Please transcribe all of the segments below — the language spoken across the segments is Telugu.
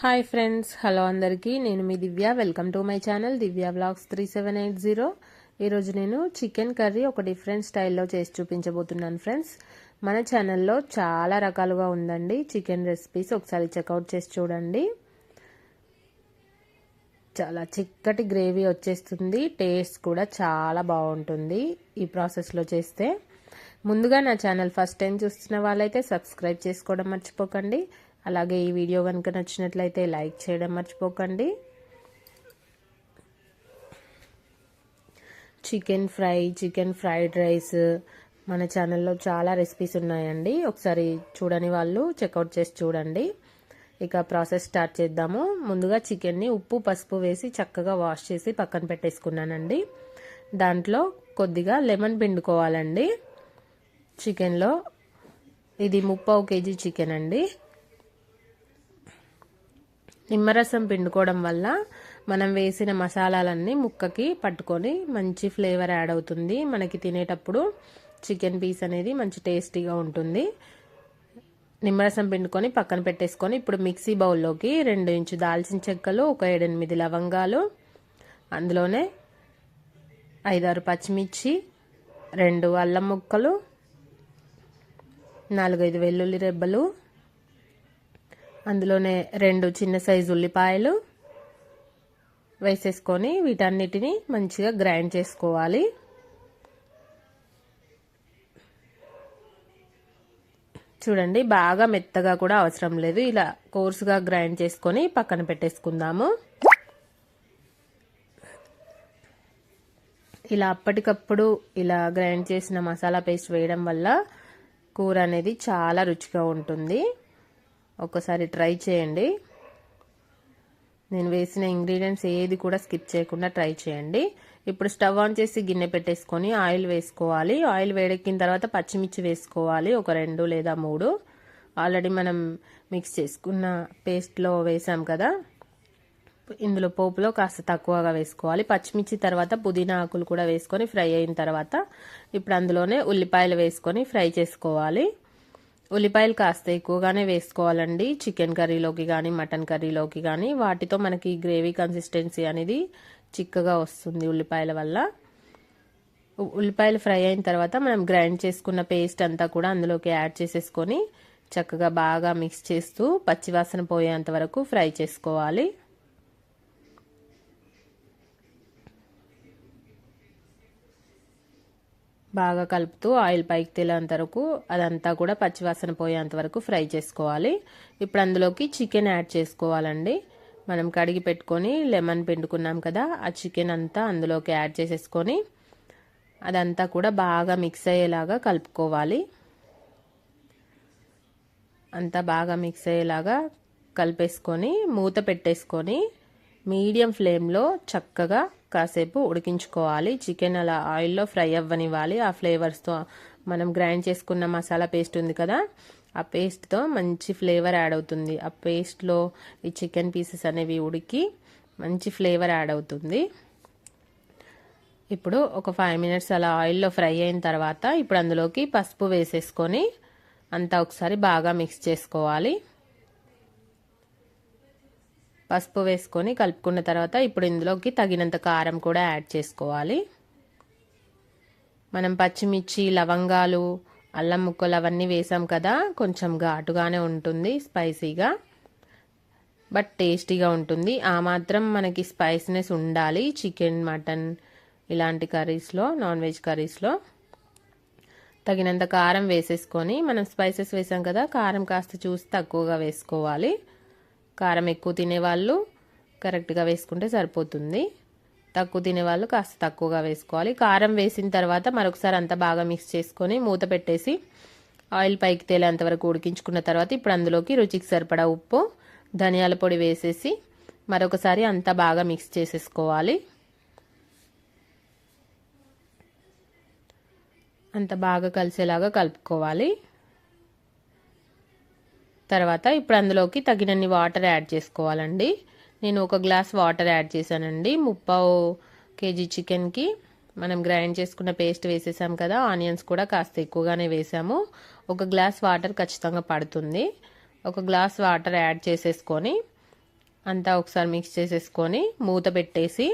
హాయ్ ఫ్రెండ్స్ హలో అందరికీ. నేను మీ Divya. Welcome to my channel Divya blogs three seven eight zero. ఈరోజు నేను చికెన్ కర్రీ ఒక డిఫరెంట్ స్టైల్లో చేసి చూపించబోతున్నాను ఫ్రెండ్స్. మన ఛానల్లో చాలా రకాలుగా ఉందండి చికెన్ రెసిపీస్. ఒకసారి చెక్అవుట్ చేసి చూడండి. చాలా చిక్కటి గ్రేవీ వచ్చేస్తుంది. టేస్ట్ కూడా చాలా బాగుంటుంది ఈ ప్రాసెస్లో చేస్తే. ముందుగా నా ఛానల్ ఫస్ట్ టైం చూస్తున్న వాళ్ళైతే సబ్స్క్రైబ్ చేసుకోవడం మర్చిపోకండి. అలాగే ఈ వీడియో కనుక నచ్చినట్లయితే లైక్ చేయడం మర్చిపోకండి. Chicken fry chicken fried rice మన ఛానల్లో చాలా రెసిపీస్ ఉన్నాయండి. ఒకసారి చూడని వాళ్ళు చెక్అవుట్ చేసి చూడండి. ఇక ప్రాసెస్ స్టార్ట్ చేద్దాము. ముందుగా చికెన్ని ఉప్పు పసుపు వేసి చక్కగా వాష్ చేసి పక్కన పెట్టేసుకున్నానండి. దాంట్లో కొద్దిగా లెమన్ పిండుకోవాలండి. చికెన్లో ఇది ముప్పావు కేజీ చికెన్ అండి. నిమ్మరసం పిండుకోవడం వల్ల మనం వేసిన మసాలాలన్నీ ముక్కకి పట్టుకొని మంచి ఫ్లేవర్ యాడ్ అవుతుంది. మనకి తినేటప్పుడు చికెన్ పీస్ అనేది మంచి టేస్టీగా ఉంటుంది. నిమ్మరసం పిండుకొని పక్కన పెట్టేసుకొని ఇప్పుడు మిక్సీ బౌల్లోకి రెండు ఇంచు దాల్చిన చెక్కలు ఒక ఏడెనిమిది లవంగాలు అందులోనే ఐదారు పచ్చిమిర్చి రెండు అల్లం ముక్కలు నాలుగైదు వెల్లుల్లి రెబ్బలు అందులోనే రెండు చిన్న సైజు ఉల్లిపాయలు వేసేసుకొని వీటన్నిటిని మంచిగా గ్రైండ్ చేసుకోవాలి. చూడండి బాగా మెత్తగా కూడా అవసరం లేదు. ఇలా కోర్సుగా గ్రైండ్ చేసుకొని పక్కన పెట్టేసుకుందాము. ఇలా అప్పటికప్పుడు ఇలా గ్రైండ్ చేసిన మసాలా పేస్ట్ వేయడం వల్ల కూర అనేది చాలా రుచిగా ఉంటుంది. ఒకసారి ట్రై చేయండి. నేను వేసిన ఇంగ్రీడియంట్స్ ఏది కూడా స్కిప్ చేయకుండా ట్రై చేయండి. ఇప్పుడు స్టవ్ ఆన్ చేసి గిన్నె పెట్టేసుకొని ఆయిల్ వేసుకోవాలి. ఆయిల్ వేడెక్కిన తర్వాత పచ్చిమిర్చి వేసుకోవాలి. ఒక రెండు లేదా మూడు. ఆల్రెడీ మనం మిక్స్ చేసుకున్న పేస్ట్లో వేసాం కదా. ఇందులో పోపులో కాస్త తక్కువగా వేసుకోవాలి. పచ్చిమిర్చి తర్వాత పుదీనా ఆకులు కూడా వేసుకొని ఫ్రై అయిన తర్వాత ఇప్పుడు అందులోనే ఉల్లిపాయలు వేసుకొని ఫ్రై చేసుకోవాలి. ఉల్లిపాయలు కాస్త ఎక్కువగానే వేసుకోవాలండి. చికెన్ కర్రీలోకి కానీ మటన్ కర్రీలోకి కానీ వాటితో మనకి గ్రేవీ కన్సిస్టెన్సీ అనేది చిక్కగా వస్తుంది ఉల్లిపాయల వల్ల. ఉల్లిపాయలు ఫ్రై అయిన తర్వాత మనం గ్రైండ్ చేసుకున్న పేస్ట్ అంతా కూడా అందులోకి యాడ్ చేసేసుకొని చక్కగా బాగా మిక్స్ చేస్తూ పచ్చివాసన పోయేంత వరకు ఫ్రై చేసుకోవాలి. బాగా కలుపుతూ ఆయిల్ పైకి తేలేంత వరకు అదంతా కూడా పచ్చివాసన పోయేంత వరకు ఫ్రై చేసుకోవాలి. ఇప్పుడు అందులోకి చికెన్ యాడ్ చేసుకోవాలండి. మనం కడిగి పెట్టుకొని లెమన్ పిండుకున్నాం కదా ఆ చికెన్ అంతా అందులోకి యాడ్ చేసేసుకొని అదంతా కూడా బాగా మిక్స్ అయ్యేలాగా కలుపుకోవాలి. అంతా బాగా మిక్స్ అయ్యేలాగా కలిపేసుకొని మూత పెట్టేసుకొని మీడియం ఫ్లేమ్లో చక్కగా కాసేపు ఉడికించుకోవాలి. చికెన్ అలా ఆయిల్లో ఫ్రై అవ్వనివ్వాలి. ఆ ఫ్లేవర్స్తో మనం గ్రైండ్ చేసుకున్న మసాలా పేస్ట్ ఉంది కదా ఆ పేస్ట్తో మంచి ఫ్లేవర్ యాడ్ అవుతుంది. ఆ పేస్ట్లో ఈ చికెన్ పీసెస్ అనేవి ఉడికి మంచి ఫ్లేవర్ యాడ్ అవుతుంది. ఇప్పుడు ఒక ఫైవ్ మినిట్స్ అలా ఆయిల్లో ఫ్రై అయిన తర్వాత ఇప్పుడు అందులోకి పసుపు వేసేసుకొని అంతా ఒకసారి బాగా మిక్స్ చేసుకోవాలి. పసుపు వేసుకొని కలుపుకున్న తర్వాత ఇప్పుడు ఇందులోకి తగినంత కారం కూడా యాడ్ చేసుకోవాలి. మనం పచ్చిమిర్చి లవంగాలు అల్లం ముక్కలు అవన్నీ వేసాం కదా కొంచెం ఘాటుగానే ఉంటుంది స్పైసీగా. బట్ టేస్టీగా ఉంటుంది. ఆ మాత్రం మనకి స్పైసీనెస్ ఉండాలి. చికెన్ మటన్ ఇలాంటి కర్రీస్లో నాన్ వెజ్ కర్రీస్లో. తగినంత కారం వేసేసుకొని మనం స్పైసెస్ వేసాం కదా కారం కాస్త చూసి తక్కువగా వేసుకోవాలి. కారం ఎక్కువ తినేవాళ్ళు కరెక్ట్గా వేసుకుంటే సరిపోతుంది. తక్కువ తినేవాళ్ళు కాస్త తక్కువగా వేసుకోవాలి. కారం వేసిన తర్వాత మరొకసారి అంతా బాగా మిక్స్ చేసుకొని మూత పెట్టేసి ఆయిల్ పైకి తేలేంత వరకు ఉడికించుకున్న తర్వాత ఇప్పుడు అందులోకి రుచికి సరిపడా ఉప్పు ధనియాల పొడి వేసేసి మరొకసారి అంతా బాగా మిక్స్ చేసేసుకోవాలి. అంత బాగా కలిసేలాగా కలుపుకోవాలి. తర్వాత ఇప్పుడు అందులోకి తగినన్ని వాటర్ యాడ్ చేసుకోవాలండి. నేను ఒక గ్లాస్ వాటర్ యాడ్ చేశానండి. ముప్పావు కేజీ చికెన్కి మనం గ్రైండ్ చేసుకున్న పేస్ట్ వేసేసాం కదా ఆనియన్స్ కూడా కాస్త ఎక్కువగానే వేసాము. ఒక గ్లాస్ వాటర్ ఖచ్చితంగా పడుతుంది. ఒక గ్లాస్ వాటర్ యాడ్ చేసేసుకొని అంతా ఒకసారి మిక్స్ చేసేసుకొని మూత పెట్టేసి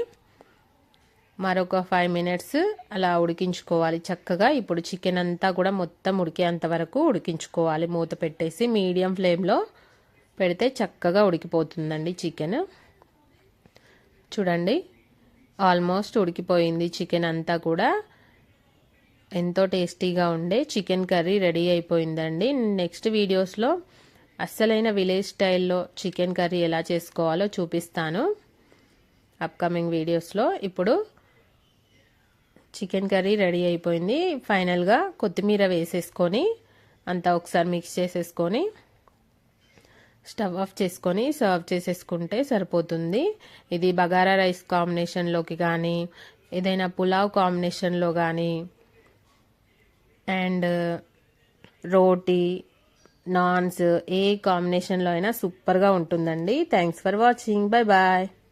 మరొక ఫైవ్ మినిట్స్ అలా ఉడికించుకోవాలి. చక్కగా ఇప్పుడు చికెన్ అంతా కూడా మొత్తం ఉడికేంత వరకు ఉడికించుకోవాలి. మూత పెట్టేసి మీడియం ఫ్లేమ్లో పెడితే చక్కగా ఉడికిపోతుందండి చికెన్ చూడండి ఆల్మోస్ట్ ఉడికిపోయింది చికెన్ అంతా కూడా. ఎంతో టేస్టీగా ఉండే చికెన్ కర్రీ రెడీ అయిపోయిందండి. నెక్స్ట్ వీడియోస్లో అస్సలైన విలేజ్ స్టైల్లో చికెన్ కర్రీ ఎలా చేసుకోవాలో చూపిస్తాను. అప్కమింగ్ వీడియోస్లో ఇప్పుడు చికెన్ కర్రీ రెడీ అయిపోయింది. ఫైనల్గా కొత్తిమీర వేసేసుకొని అంతా ఒకసారి మిక్స్ చేసేసుకొని స్టవ్ ఆఫ్ చేసుకొని సర్వ్ చేసేసుకుంటే సరిపోతుంది. ఇది బగారా రైస్ కాంబినేషన్లోకి కానీ ఏదైనా పులావ్ కాంబినేషన్లో కానీ అండ్ రోటీ నాన్స్ ఏ కాంబినేషన్లో అయినా సూపర్గా ఉంటుందండి. Thanks for watching. Bye bye.